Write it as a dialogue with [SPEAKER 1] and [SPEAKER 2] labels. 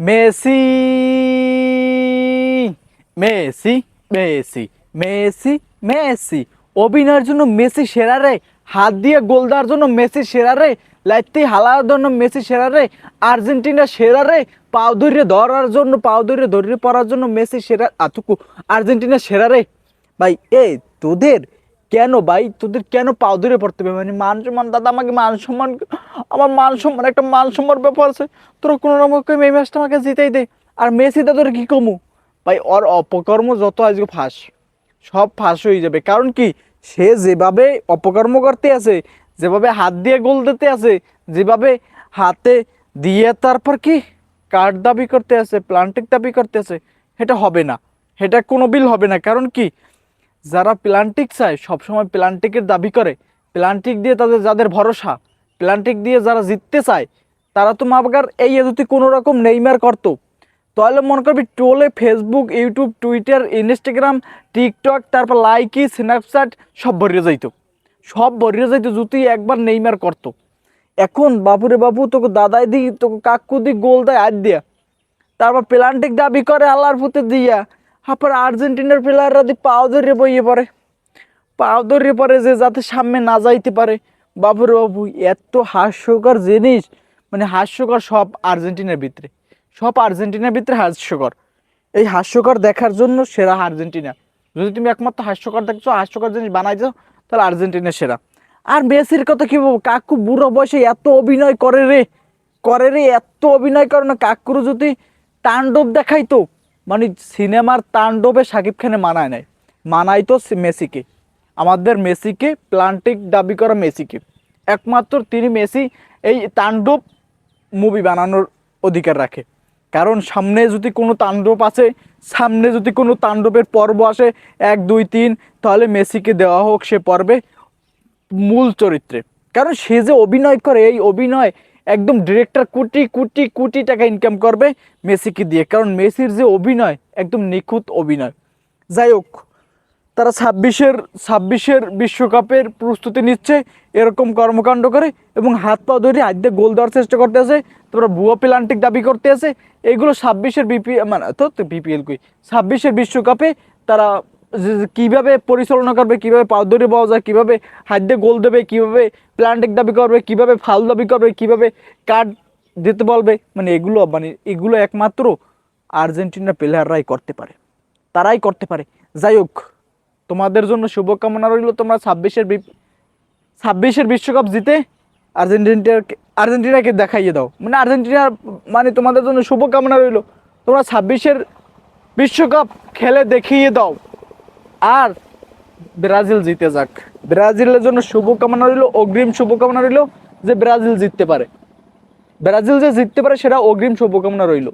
[SPEAKER 1] Messi Messi Messi Messi Messi. অভিনয়ের জন্য Messi সেরা রে। হাত দিয়ে গোল দেওয়ার জন্য মেসি সেরা রে। লাইতে হালার জন্য মেসি সেরা রে। আর্জেন্টিনা সেরা রে। পাও ধরে ধরার জন্য, পাও ধরে ধরে পড়ার জন্য মেসি সেরা। আতুকু, আর্জেন্টিনা সেরা রে। ভাই এ তোদের কেন ভাই? তোদের কেন পাও ধরে পড়তে হবে? মানে মান সম্মান, দাদা আমাকে মান সম্মান আমার মান সম্মান, একটা মান সম্মান ব্যাপার আছে। তোরা কোনো রকম এই ম্যাচটা আমাকে জিতেই দে। আর মেসি তোদের কি কমু? ভাই, ওর অপকর্ম যত আজকে ফাঁস, সব ফাঁস হয়ে যাবে। কারণ কি? সে যেভাবে অপকর্ম করতে আছে, যেভাবে হাত দিয়ে গোল দিতে আছে, যেভাবে হাতে দিয়ে তারপর কি? কার্ড দাবি করতে আছে? প্লান্টিক দাবি করতে আছে। সেটা হবে না। সেটা কোনো বিল হবে না। কারণ কি? যারা প্লান্টিক চায়, সবসময় প্লান্টিকের দাবি করে। প্লান্টিক দিয়ে তাদের যাদের ভরসা, প্লান্টিক দিয়ে যারা জিততে চায়, তারা তো মাপগার এই যদি কোনো রকম নেইমার করতো। তাহলে মনে করবি টোলে Facebook, YouTube, Twitter, Instagram, TikTok, তারপর লাইকি, স্ন্যাপচ্যাট সব ভরিয়ে যাইত। সব ভরিয়ে যাইতো যদি একবার নেইমার করতো। এখন বাপুরে বাপু তোকে দাদাই দি তোকে কাকু দি গোল দেয় আজ দিয়া। তারপর প্লান্টিক দাবি করে, আল্লাহর ফুতে দিয়া। তারপর আর্জেন্টিনার প্লেয়াররা দি পাও ধরে বইয়ে পড়ে। পাও ধরে পড়ে যে যাতে সামনে না যাইতে পারে। বাবুরে বাবু, এত হাস্যকর জিনিস। মানে হাস্যকর সব আর্জেন্টিনার ভিতরে। সব আর্জেন্টিনার ভিতরে হাস্যকর। এই হাস্যকর দেখার জন্য সেরা আর্জেন্টিনা। যদি তুমি একমাত্র হাস্যকর দেখছ, হাস্যকর জিনিস বানাইছো তাহলে আর্জেন্টিনা সেরা। আর মেসির কথা কি বলব? কাকু বুড়ো বয়সে এত অভিনয় করে রে। করে রে, এত অভিনয় করে না। কাকুর যদি তাণ্ডব দেখাইতো মানে সিনেমার তাণ্ডবে সাকিব খানে মানায় নাই। মানাইতো সে- মেসিকে। আমাদের মেসিকে, প্লান্টিক দাবি করা মেসিকে। একমাত্র তিনি মেসি এই তাণ্ডব মুভি বানানোর অধিকার রাখে। কারণ সামনে যদি কোনো তাণ্ডব আছে সামনে যদি কোনো তাণ্ডবের পর্ব আসে, এক, দুই, তিন, তাহলে মেসিকে দেওয়া হোক সে পর্বে মূল চরিত্রে। কারণ সে যে অভিনয় করে, এই অভিনয় একদম ডিরেক্টর কোটি কোটি কোটি টাকা ইনকাম করবে মেসিকে দিয়ে। কারণ মেসির যে অভিনয়, একদম নিখুঁত অভিনয়। যাই হোক, তারা ছাব্বিশের ছাব্বিশের বিশ্বকাপের প্রস্তুতি নিচ্ছে, এরকম কর্মকাণ্ড করে এবং হাত পা ধরে আদ্যে গোল দেওয়ার চেষ্টা করতে আছে, তারপরে ভুয়া প্লান্টিক দাবি করতে আছে। এগুলো ছাব্বিশের বিপি মানে তো বিপিএল কই? ছাব্বিশের বিশ্বকাপে তারা কীভাবে পরিচালনা করবে, কীভাবে পাউদরি পাওয়া যায়, কীভাবে হাত গোল দেবে, কীভাবে প্লান্টিক দাবি করবে, কীভাবে ফাউল দাবি করবে, কীভাবে কার্ড দিতে বলবে মানে এগুলো মানে এগুলো একমাত্র আর্জেন্টিনার প্লেয়াররাই করতে পারে। তারাই করতে পারে। যাই হোক, তোমাদের জন্য শুভকামনা রইল তোমরা ছাব্বিশের ছাব্বিশের বিশ্বকাপ জিতে আর্জেন্টিনাকে আর্জেন্টিনাকে দেখাইয়ে দাও। মানে আর্জেন্টিনা মানে তোমাদের জন্য শুভকামনা রইল। তোমরা ছাব্বিশের বিশ্বকাপ খেলে দেখিয়ে দাও। আর ব্রাজিল জিতে যাক। ব্রাজিলের জন্য শুভকামনা রইল, অগ্রিম শুভকামনা রইল যে ব্রাজিল জিততে পারে। ব্রাজিল যে জিততে পারে, সেটা অগ্রিম শুভকামনা রইল।